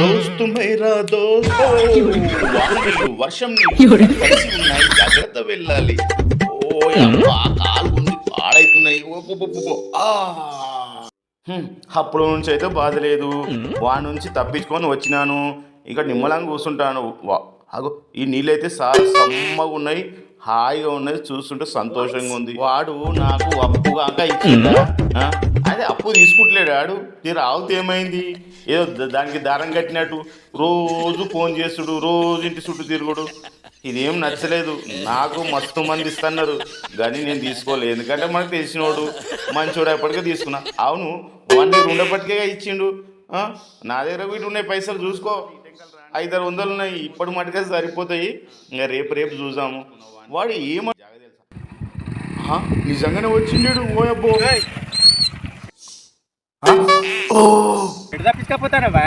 దోస్తు. మేరా దోస్తు వర్షం నీళ్ళు కలిసి ఉన్నాయి జాగ్రత్త వెళ్ళాలి. ఓ అబ్బా కాలు గుంజి పాడైతున్నాయి. ఓ, పో, పో, పో, పో. ఆ. హ్మ్, అప్పుడు నుంచి అయితే బాధ లేదు వాడి నుంచి తప్పించుకొని వచ్చినాను. ఇక నిమ్మలంగా కూర్చుంటాను వా- అగో ఈ నీళ్ళైతే చాలా సమ్మగా ఉన్నాయి హాయిగా ఉన్నది చూస్తుంటే సంతోషంగా ఉంది. వాడు నాకు అప్పుగాక ఇచ్చిందా ఆ? అప్పు తీసుకుంటలేడు వాడు నేను రావుతే ఏమైంది? ఏదో దానికి దారం కట్టినట్టు రోజు ఫోన్ చేస్తుడు రోజు ఇంటి చుట్టూ తిరుగుడు. ఇదేం నచ్చలేదు. నాకు మస్తు మంది ఇస్తున్నారు. కానీ నేను తీసుకోలేదు. ఎందుకంటే మనకు తెలిసినోడు మంచోడు ఎప్పటికే తీసుకున్నా. అవును వన్ ఇయర్ ఉండేప్పటికే ఇచ్చిండు. ఆ? నా దగ్గర వీటి ఉన్నాయి పైసలు చూసుకో. ఐదారు వందలు ఉన్నాయి ఇప్పటి మటుకే సరిపోతాయి. ఇంకా రేపు రేపు చూసాము వాడు ఏమ నిజంగానే వచ్చిండు ఓ అబ్బో. ఎటు తప్పించుకపోతానవా